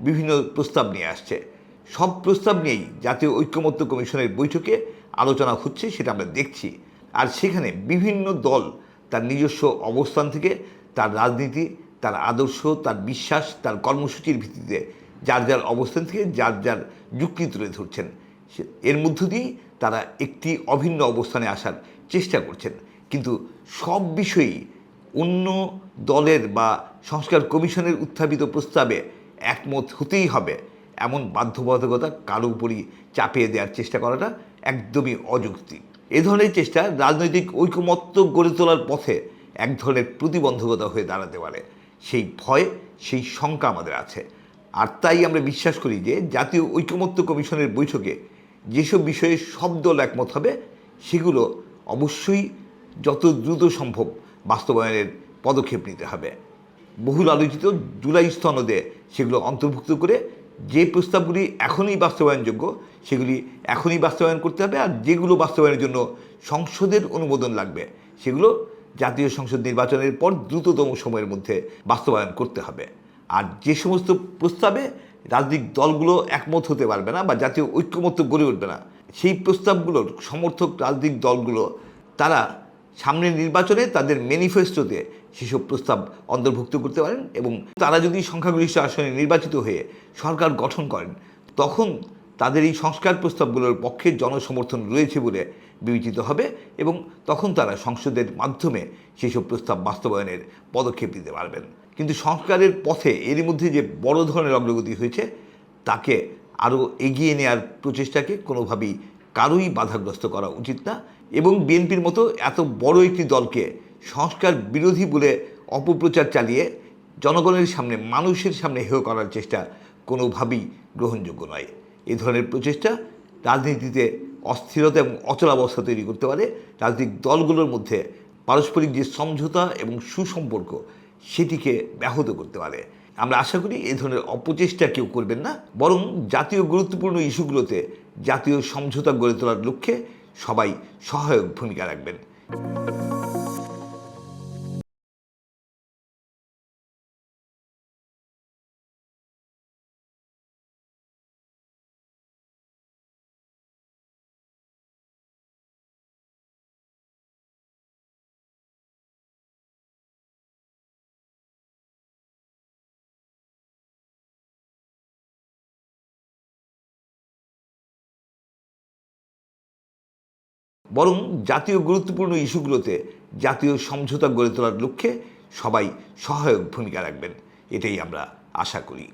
বিভিন্ন প্রস্তাব নিয়ে আসছে। সব প্রস্তাব নিয়েই জাতীয় ঐক্যমত্য কমিশনের বৈঠকে আলোচনা হচ্ছে, সেটা আমরা দেখছি। আর সেখানে বিভিন্ন দল তার নিজস্ব অবস্থান থেকে তার রাজনীতি, তার আদর্শ, তার বিশ্বাস, তার কর্মসূচির ভিত্তিতে যার যার অবস্থান থেকে যার যার যুক্তি তুলে ধরছেন। এর মধ্য দিয়েই তারা একটি অভিন্ন অবস্থানে আসার চেষ্টা করছেন। কিন্তু সব বিষয়েই অন্য দলের বা সংস্কার কমিশনের উত্থাপিত প্রস্তাবে একমত হতেই হবে। এমন বাধ্যবাধকতা কারও উপরই চাপিয়ে দেওয়ার চেষ্টা করাটা একদমই অযৌক্তিক এ ধরনের চেষ্টা রাজনৈতিক ঐকমত্য গড়ে তোলার পথে এক ধরনের প্রতিবন্ধকতা হয়ে দাঁড়াতে পারে। সেই ভয়, সেই শঙ্কা আমাদের আছে। আর তাই আমরা বিশ্বাস করি যে জাতীয় ঐকমত্য কমিশনের বৈঠকে যেসব বিষয়ে সব দল একমত হবে, সেগুলো অবশ্যই যত দ্রুত সম্ভব বাস্তবায়নের পদক্ষেপ নিতে হবে। বহুল আলোচিত জুলাই স্তনদে সেগুলো অন্তর্ভুক্ত করে যে প্রস্তাবগুলি এখনই বাস্তবায়নযোগ্য, সেগুলি এখনই বাস্তবায়ন করতে হবে আর যেগুলো বাস্তবায়নের জন্য সংসদের অনুমোদন লাগবে, সেগুলো জাতীয় সংসদ নির্বাচনের পর দ্রুততম সময়ের মধ্যে বাস্তবায়ন করতে হবে। আর যে সমস্ত প্রস্তাবে রাজনৈতিক দলগুলো একমত হতে পারবে না বা জাতীয় ঐক্যমত্য গড়ে উঠবে না, সেই প্রস্তাবগুলোর সমর্থক রাজনৈতিক দলগুলো, তারা সামনের নির্বাচনে তাদের ম্যানিফেস্টোতে সেসব প্রস্তাব অন্তর্ভুক্ত করতে পারেন এবং তারা যদি সংখ্যাগরিষ্ঠ আসনে নির্বাচিত হয়ে সরকার গঠন করেন, তখন তাদের এই সংস্কার প্রস্তাবগুলোর পক্ষে জনসমর্থন রয়েছে বলে বিবেচিত হবে এবং তখন তারা সংসদের মাধ্যমে সেসব প্রস্তাব বাস্তবায়নের পদক্ষেপ নিতে পারবেন। কিন্তু সংস্কারের পথে এরই মধ্যে যে বড় ধরনের অগ্রগতি হয়েছে, তাকে আরও এগিয়ে নেওয়ার প্রচেষ্টাকে কোনোভাবেই কারোই বাধাগ্রস্ত করা উচিত না। এবং বিএনপির মতো এত বড় একটি দলকে সংস্কার বিরোধী বলে অপপ্রচার চালিয়ে জনগণের সামনে, মানুষের সামনে হেয় করার চেষ্টা কোনোভাবেই গ্রহণযোগ্য নয়। এ ধরনের প্রচেষ্টা রাজনীতিতে অস্থিরতা এবং অচলাবস্থা তৈরি করতে পারে। রাজনৈতিক দলগুলোর মধ্যে পারস্পরিক যে সমঝোতা এবং সুসম্পর্ক, সেটিকে ব্যাহত করতে পারে। আমরা আশা করি এই ধরনের অপচেষ্টা কেউ করবেন না, বরং জাতীয় গুরুত্বপূর্ণ ইস্যুগুলোতে জাতীয় সমঝোতা গড়ে তোলার লক্ষ্যে সবাই সহায়ক ভূমিকা রাখবেন। বরং জাতীয় গুরুত্বপূর্ণ ইস্যুগুলোতে জাতীয় সমঝোতা গড়ে তোলার লক্ষ্যে সবাই সহায়ক ভূমিকা রাখবেন। এটাই আমরা আশা করি।